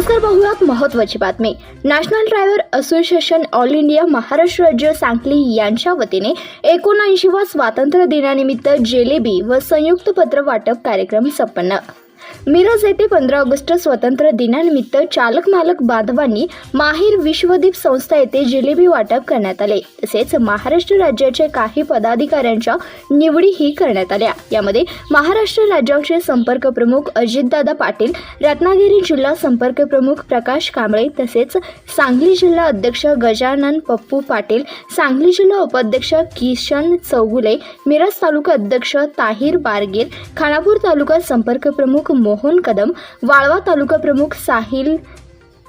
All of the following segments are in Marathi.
पाहूयात महत्त्वाची बातमी. National driver association all India Maharashtra राज्य सांगली यांच्या वतीने एकोणऐंशीवा स्वातंत्र्य दिनानिमित्त जेलेबी व संयुक्त पत्र वाटप कार्यक्रम संपन्न. मिरज येथे पंधरा ऑगस्ट स्वातंत्र्य दिनानिमित्त चालक मालक बांधवांनी माहीर विश्वदीप संस्था येथे जिलेबी वाटप करण्यात आले. तसेच महाराष्ट्र राज्याचे काही पदाधिकाऱ्यांच्या निवडीही करण्यात आल्या. यामध्ये महाराष्ट्र राज्याचे संपर्क प्रमुख अजितदादा पाटील रत्नागिरी जिल्हा संपर्क प्रमुख प्रकाश कांबळे तसेच सांगली जिल्हा अध्यक्ष गजानन पप्पू पाटील सांगली जिल्हा उपाध्यक्ष किशन चौगुले मिरज तालुका अध्यक्ष ताहिर बारगीर खानापूर तालुका संपर्क प्रमुख मोहन कदम वाळवा तालुका प्रमुख साहिल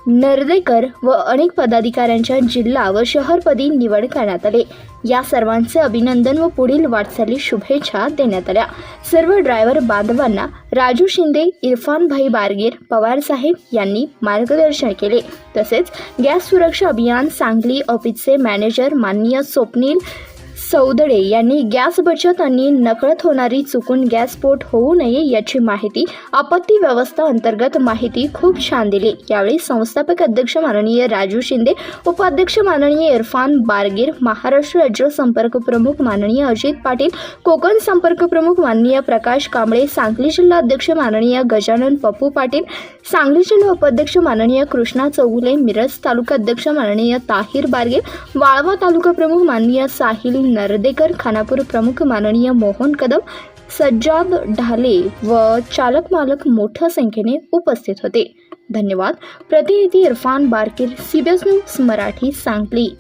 नर्देकर व अनेक पदाधिकाऱ्यांच्या जिल्हा व शहरपदी निवड करण्यात आले. या सर्वांचे अभिनंदन व पुढील वाटचाली शुभेच्छा देण्यात आल्या. सर्व ड्रायव्हर बांधवांना राजू शिंदे इरफानभाई बारगीर पवारसाहेब यांनी मार्गदर्शन केले. तसेच गॅस सुरक्षा अभियान सांगली ऑफिसचे मॅनेजर माननीय स्वप्नील सौदडे यांनी गॅस बचत आणि नकळत होणारी चुकून गॅस स्फोट होऊ नये याची माहिती आपत्ती व्यवस्था अंतर्गत माहिती खूप छान दिली. यावेळी संस्थापक अध्यक्ष माननीय राजू शिंदे उपाध्यक्ष माननीय इरफान बारगीर महाराष्ट्र राज्य संपर्क प्रमुख माननीय अजित पाटील कोकण संपर्क प्रमुख माननीय प्रकाश कांबळे सांगली जिल्हा अध्यक्ष माननीय गजानन पप्पू पाटील सांगली जिल्हा उपाध्यक्ष माननीय कृष्णा चौगुले मिरज तालुका अध्यक्ष माननीय ताहिर बारगे वाळवा तालुका प्रमुख माननीय साहिल नर्देकर खानापूर प्रमुख माननीय मोहन कदम सज्जाद ढाले व चालक मालक मोठ्या संख्येने उपस्थित होते. धन्यवाद. प्रतिनिधी इरफान बारकीर सीबीएस न्यूज मराठी सांगली.